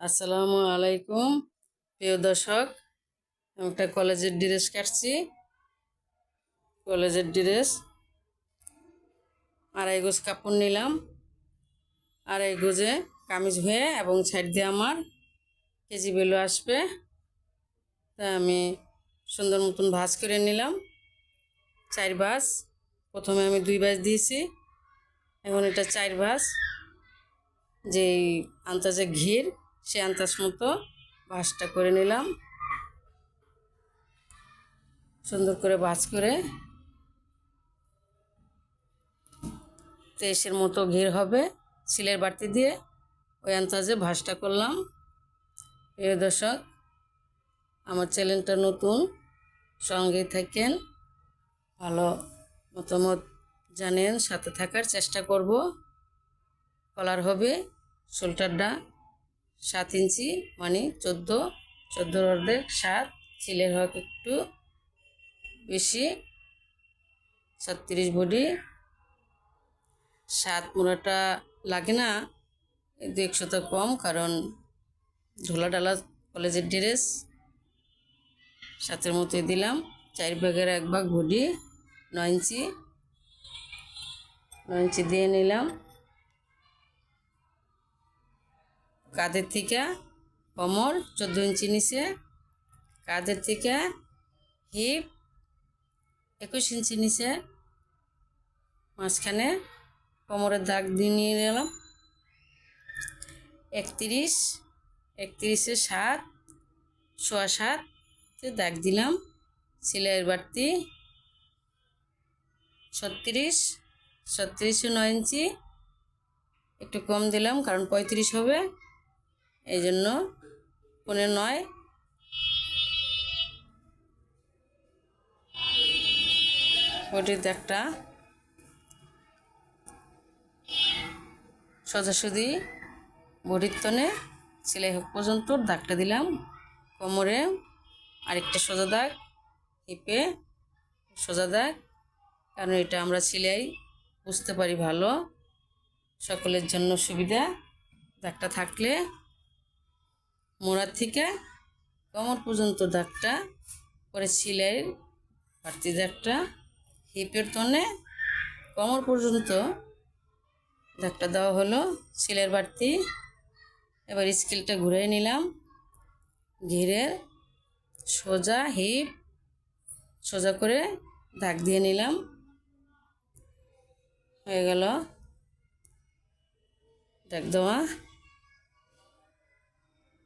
আসসালামু আলাইকুম, প্রিয় দর্শক। আমি একটা কলেজের ড্রেস কাটছি। কলেজের ড্রেস। আড়াই গোজ কাপড় নিলাম। আড়াই গোজে কামিজ হয়ে এবং সাইড দিয়ে আমার কেজি বেলু আসবে। তা আমি সুন্দর মতন ভাজ করে নিলাম। চার ভাজ। প্রথমে আমি দুই ভাজ দিয়েছি। এখন এটা চার ভাজ। যেই আন্তাজে ঘির। সে আন্তাজ মতো ভাজটা করে নিলাম। সুন্দর করে ভাজ করে তেইশের মতো ঘির হবে সিলের বাড়তি দিয়ে। ওই আন্তাজে ভাজটা করলাম। প্রিয় দর্শক, আমার চ্যানেলটা নতুন সঙ্গে থাকেন। ভালো মতামত জানেন, সাথে থাকার চেষ্টা করব। কলার হবে, শোল্ডারটা সাত ইঞ্চি মানে চোদ্দ চোদ্দোর অর্ধেক সাত চিলের হক একটু বেশি, ছত্রিশ বডি। সাত মোড়াটা লাগে না দু একশোটা কম, কারণ ঢোলা ডালা কলেজের ড্রেস। সাতের মতোই দিলাম, চার ভাগের এক ভাগ বডি, নয় ইঞ্চি। নয় ইঞ্চি দিয়ে নিলাম। কাঁধের থেকে কোমর চোদ্দ ইঞ্চি নিচে। কাঁধের থেকে হিপ একুশ ইঞ্চি নিচে। মাঝখানে কোমরের দাগ দিয়ে নিয়ে নিলাম। একত্রিশ, একত্রিশে সাত, সোয়া সাত দাগ দিলাম। সেলাইয়ের বাড়তি ছত্রিশ, ছত্রিশে নয় ইঞ্চি। একটু কম দিলাম, কারণ পঁয়ত্রিশ হবে। এই জন্য পনেরো নয়। ওটিতে একটা সোজাসুজি বডির তনে সেলাই হোক পর্যন্ত দাগটা দিলাম। কোমরে আরেকটা সোজা দাগ, হিপে সোজা দাগ, কারণ এটা আমরা সেলাই বুঝতে পারি ভালো। সকলের জন্য সুবিধা। দাগটা থাকলে মোড়ার থেকে কোমর পর্যন্ত দাগটা পরে সেলাইয়ের বাড়তি দাগটা হিপের তনে কোমর পর্যন্ত দাগটা দেওয়া হলো সেলাইয়ের বাড়তি। এবার স্কেলটা ঘুরে নিলাম। ঘিরের সোজা হিপ, সোজা করে দাগ দিয়ে নিলাম। হয়ে গেল। দাগ দেওয়া।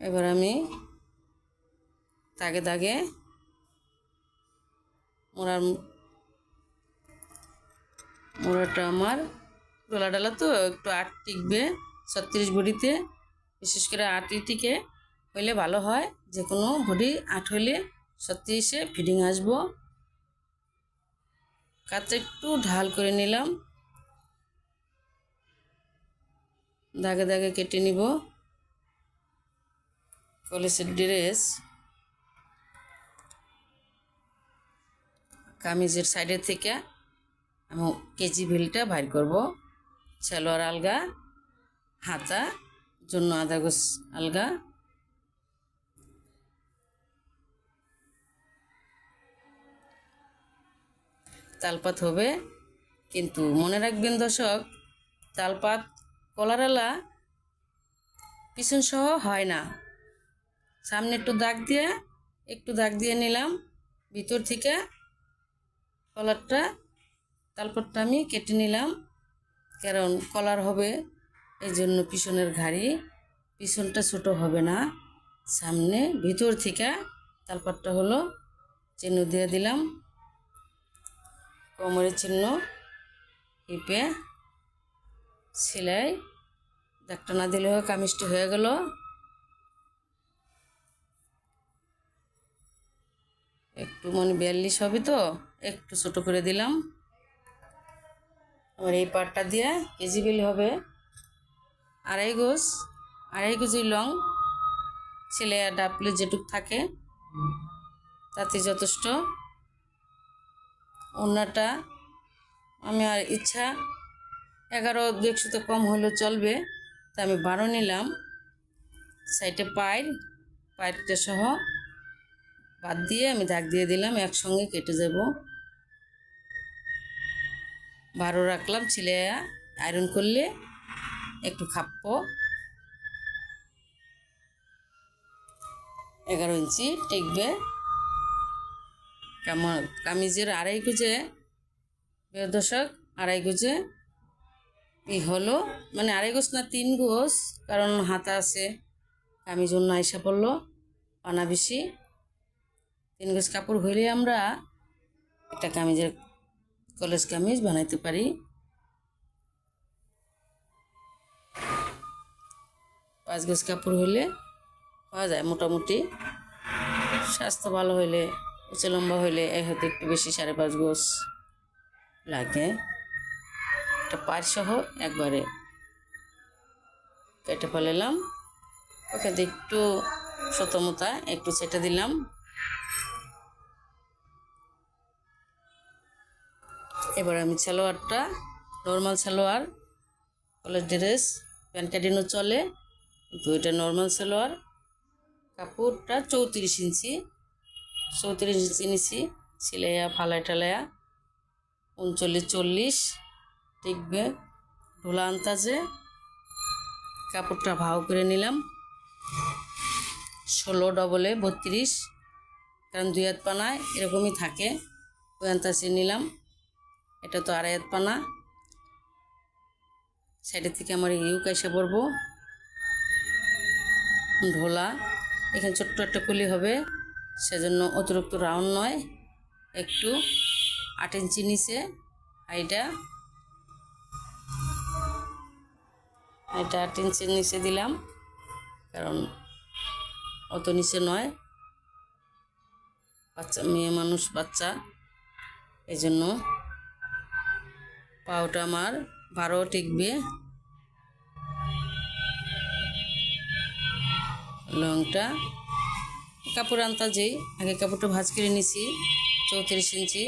এবার আমি দাগে দাগে মোড়ার মোড়াটা আমার ডোলা ডালা তো একটু আট টিকবে, ছত্রিশ বডিতে বিশেষ করে আটই টিকে হইলে ভালো হয় যে কোনো বডি আট হইলে ছত্রিশে ফিডিং আসব। কাজটা একটু ঢাল করে নিলাম। দাগে দাগে কেটে নিব। কলেজের ড্রেস কামিজের সাইডের থেকে আমি কেজি ভিলটা বাইর করব। সালোয়ার আলগা, হাতা, জন্য আধা গোস আলগা। তালপাত হবে, কিন্তু মনে রাখবেন দর্শক, তালপাত কলারালা পিছন সহ হয় না। সামনে একটু দাগ দিয়ে, একটু দাগ দিয়ে নিলাম। ভিতর থেকে কলারটা তারপরটা আমি কেটে নিলাম। কারণ কলার হবে, এই জন্য পিছনের ঘাড়ি, পিছনটা ছোট হবে না। সামনে ভিতর থেকে তারপরটা হলো চিহ্ন দিয়ে দিলাম। কোমরের চিহ্ন, হিপে, সেলাই, দাগটা না দিলে কামিজটি হয়ে গেল। একটু মানে বিয়াল্লিশ হবে তো, একটু ছোট করে দিলাম। আবার এই পাটটা দিয়ে কেজি বিল হবে। আড়াই গোজ আড়াই কেজি লং। ছেলে আর ডাবলে যেটুক থাকে, তাতে যথেষ্ট। অন্যটা আমি আর ইচ্ছা, এগারো দু একশো তো কম হলেও চলবে। তা আমি বারো নিলাম। সাইডে পায়ের, পায়েরটা সহ বাদ দিয়ে আমি দাগ দিয়ে দিলাম, একসঙ্গে কেটে যাব। বারো রাখলাম, ছিলে আয়রন করলে একটু খাপ্পো এগারো ইঞ্চি টিকবে। কামা- কামিজের আড়াই প্রিয় দর্শক, আড়াই গুজে ই হলো। মানে আড়াই গোছ না, তিন গোছ কারণ হাতা আছে। কামিজ অন্য আইসা পড়ল পানা বেশি তিন গোছ কাপড় হইলে আমরা একটা কামিজের কলেজ কামিজ বানাইতে পারি। পাঁচ গোছ কাপড় হইলে পাওয়া যায় মোটামুটি। স্বাস্থ্য ভালো হইলে, উঁচু লম্বা হইলে এই হয়তো একটু বেশি সাড়ে পাঁচ গোছ লাগে। একটা পায়ের সহ একবারে কেটে ফেলাম ওখান একটু সতমতা, একটু ছেটে দিলাম। এবার আমি সালোয়ারটা normal salwar college dress pant কাটিনো চলে, কিন্তু এটা নর্মাল সালোয়ার। কাপড়টা চৌত্রিশ ইঞ্চি চৌত্রিশ ইঞ্চি নিছি, সিলাইয়া ফালাই টালাইয়া, উনচল্লিশ, চল্লিশ, টিকবে, ঢোলা আন্তাজে। কাপড়টা ভাও করে নিলাম। ষোলো ডবলে বত্রিশ, কারণ দুই হাত পানায় এরকমই থাকে। ওই আন্তাজে নিলাম। এটা তো আড়াই পানা। সাইডের থেকে আমার ইউক এসে পড়ব। ঢোলা। এখানে ছোট্ট একটা কুলি হবে। সেজন্য অতিরিক্ত রাউন্ড নয়, একটু আট ইঞ্চি নিচে। হাইটা এটা আট ইঞ্চির নিচে দিলাম, কারণ অত নিচে নয়। বাচ্চা, মেয়ে মানুষ, বাচ্চা। এই জন্য পাওটা আমার বারো টিকবে। লংটা, কাপড় আনতা যেই, আগে কাপড়টা ভাজ করে নিছি, চৌত্রিশ ইঞ্চি।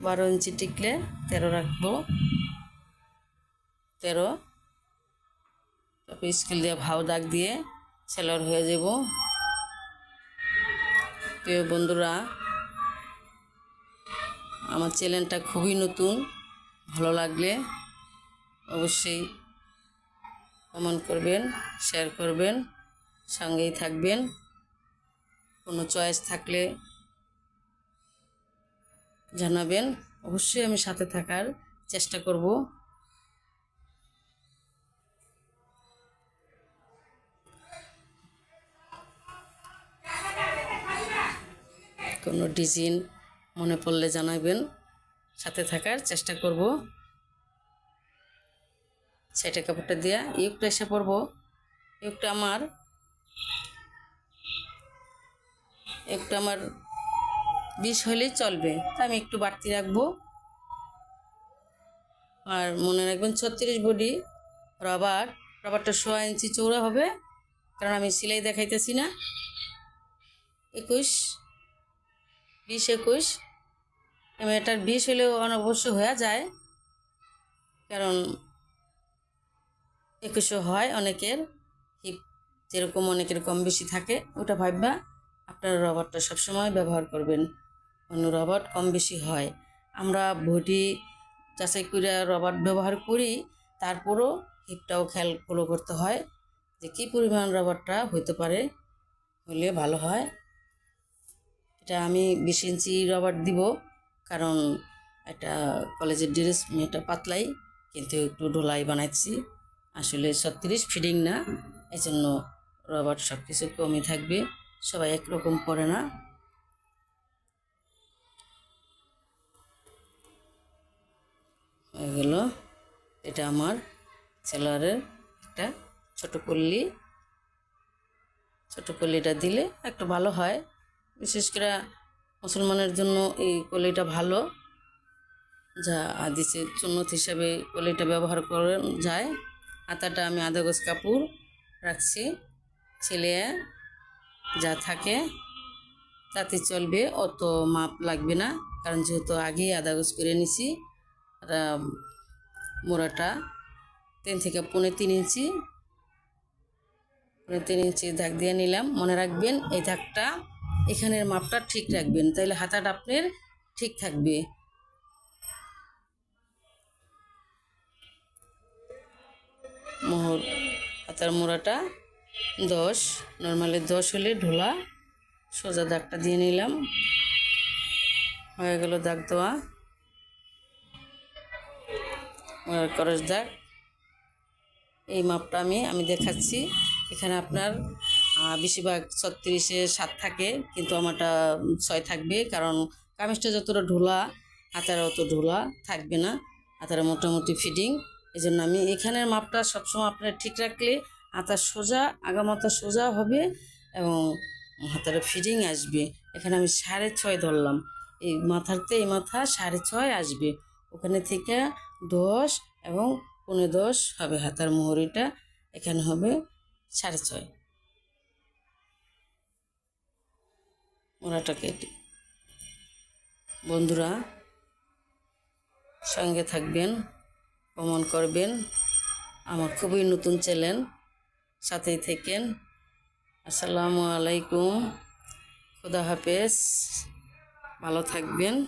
বারো ইঞ্চি টিকলে তেরো রাখব। তেরো। তারপর স্কেল দিয়ে ভাও দাগ দিয়ে সেলর হয়ে যাব। প্রিয় বন্ধুরা, আমার চ্যানেলটা খুবই নতুন, ভালো লাগলে অবশ্যই কমেন্ট করবেন শেয়ার করবেন, সঙ্গেই থাকবেন। কোনো চয়েস থাকলে জানাবেন। অবশ্যই আমি সাথে থাকার চেষ্টা করব। কোনো ডিজাইন মনে পড়লে জানাবেন। সাথে থাকার চেষ্টা করব। সেটা কাপড়টা দিয়া ইউকটা এসে পড়ব ইউকটা আমার একটু আমার বিষ হলেই চলবে। তা আমি একটু বাড়তি রাখব। আর মনে রাখবেন ছত্রিশ বডি রবার। রবারটা সোয়া ইঞ্চি চৌড়া হবে। কারণ আমি সেলাই দেখাইতেছি না। একুশ বিশ একুশ। এটার বিষ হলেও অনবশ্য হয়ে যায়। কারণ একুশও হয় অনেকের। হিপ যেরকম অনেকের কম বেশি থাকে, ওটা ভাববা আপনারা রবারটা সবসময় ব্যবহার করবেন। অন্য রবার কম বেশি হয়। আমরা বডি যাচাই করে রবার ব্যবহার করি, তারপরও হিপটাও খেয়াল ফলো করতে হয় যে কী পরিমাণ রবারটা হইতে পারে, হলে ভালো হয়। এটা আমি বিশ ইঞ্চি রবার দিব, কারণ এটা কলেজের ড্রেস মেয়েটা পাতলাই, কিন্তু একটু ঢোলাই বানাইছি। আসলে ছত্রিশ ফিডিং না এই জন্য রবার সব কিছু কমই থাকবে, সবাই একরকম পরে না। হয়ে গেল, এটা আমার সেলোয়ারের একটা ছোট পল্লি ছোট কলিটা দিলে একটু ভালো হয়। বিশেষ করে মুসলমানের জন্য এই কলিটা ভালো, যা আদিসে চুন্নত হিসাবে কলিটা ব্যবহার করে যায়। হাতাটা আমি আধা গোজ কাপড় রাখছি, ছেলে যা থাকে তাতে চলবে, অত মাপ লাগবে না, কারণ যেহেতু আগেই আধা গোজ করে নিছি মোড়াটা তিন থেকে পৌনে তিন ইঞ্চি, পৌনে তিন ইঞ্চি ধাক দিয়ে নিলাম। মনে রাখবেন এই দাগটা এখানের মাপটা ঠিক রাখবেন তাহলে হাতাটা আপনার ঠিক থাকবে। মোহর, হাতার মোড়াটা দশ, নর্মালি দশ হলে ঢোলা, সোজা দাগটা দিয়ে নিলাম। হয়ে গেল দাগ দেওয়া। করস দাগ। এই মাপটা আমি আমি দেখাচ্ছি। এখানে আপনার বেশিরভাগ ছত্রিশে সাত থাকে, কিন্তু আমারটা ছয় থাকবে, কারণ কামিজটা যতটা ঢোলা, হাতার অত ঢোলা থাকবে না, হাতার মোটামুটি ফিটিং। এই জন্য আমি এখানের মাপটা সবসময় আপনার ঠিক রাখলে হাতার সোজা আগামাতা সোজা হবে এবং হাতার ফিটিং আসবে। এখানে আমি সাড়ে ছয় ধরলাম। এই মাথারতে এই মাথা সাড়ে ছয় আসবে। ওখানে থেকে দশ এবং পনেরো দশ হবে হাতার মোহরিটা। এখানে হবে সাড়ে ছয়। মোড়াটা কেটে। বন্ধুরা, সঙ্গে থাকবেন ভ্রমণ করবেন। আমার খুবই নতুন চ্যানেল, সাথেই থেকেন। আসসালামু আলাইকুম। খুদা হাফেজ। ভালো থাকবেন।